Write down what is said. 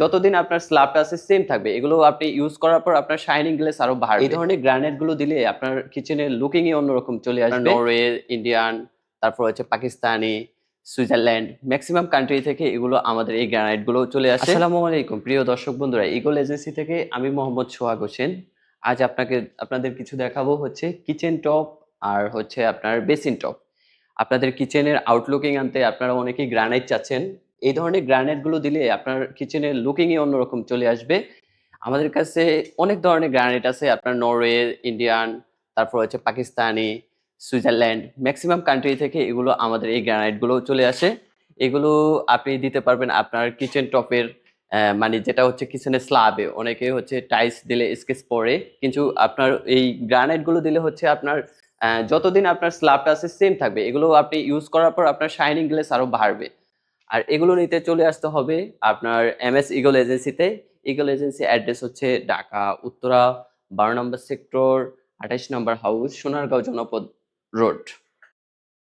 যতদিন আপনার স্ল্যাবটা আছে সেম থাকবে। এগুলো আপনি ইউজ করার পর আপনার শাইনিং গ্লেস আরও বাড়বে। এই ধরনের গ্রানাইটগুলো দিলে আপনার কিচেনের লুকিংই অন্যরকম চলে আসবে। নরওয়ে ইন্ডিয়ান তারপর হচ্ছে পাকিস্তানি সুইজারল্যান্ড ম্যাক্সিমাম কান্ট্রি থেকে এগুলো আমাদের এই গ্রানাইটগুলো চলে আসে। আসসালামু আলাইকুম প্রিয় দর্শক বন্ধুরা ইগল এজেন্সি থেকে আমি মোহাম্মদ সোহাগ হোসেন। আজ আপনাকে আপনাদের কিছু দেখাবো হচ্ছে কিচেন টপ আর হচ্ছে আপনার বেসিন টপ আপনাদের কিচেনের আউটলুকিং আনতে আপনারা অনেকেই গ্রানাইট চাচ্ছেন। এই ধরনের গ্রানাইটগুলো দিলে আপনার কিচেনের লুকিংই অন্যরকম চলে আসবে। আমাদের কাছে অনেক ধরনের গ্রানাইট আছে, আপনার নরওয়ে ইন্ডিয়ান তারপর হচ্ছে পাকিস্তানি সুইজারল্যান্ড ম্যাক্সিমাম কান্ট্রি থেকে এগুলো আমাদের এই গ্রানাইটগুলো চলে আসে। এগুলো আপনি দিতে পারবেন আপনার কিচেন টপের মানে যেটা হচ্ছে কিচেনের স্ল্যাবে অনেকে হচ্ছে টাইলস দিলে স্কেচ পরে, কিন্তু আপনার এই গ্রানাইটগুলো দিলে হচ্ছে আপনার যতদিন আপনার স্ল্যাবটা আছে সেম থাকবে। এগুলো আপনি ইউজ করার পর আপনার শাইনিং গ্লেস আরও বাড়বে। আর এগুলো নিতে চলে আসতে হবে আপনার এম এস ইগল এজেন্সিতে ইগল এজেন্সি অ্যাড্রেস হচ্ছে ঢাকা, উত্তরা, বারো নম্বর সেক্টর আঠাইশ নম্বর হাউস সোনারগাঁও জনপদ রোড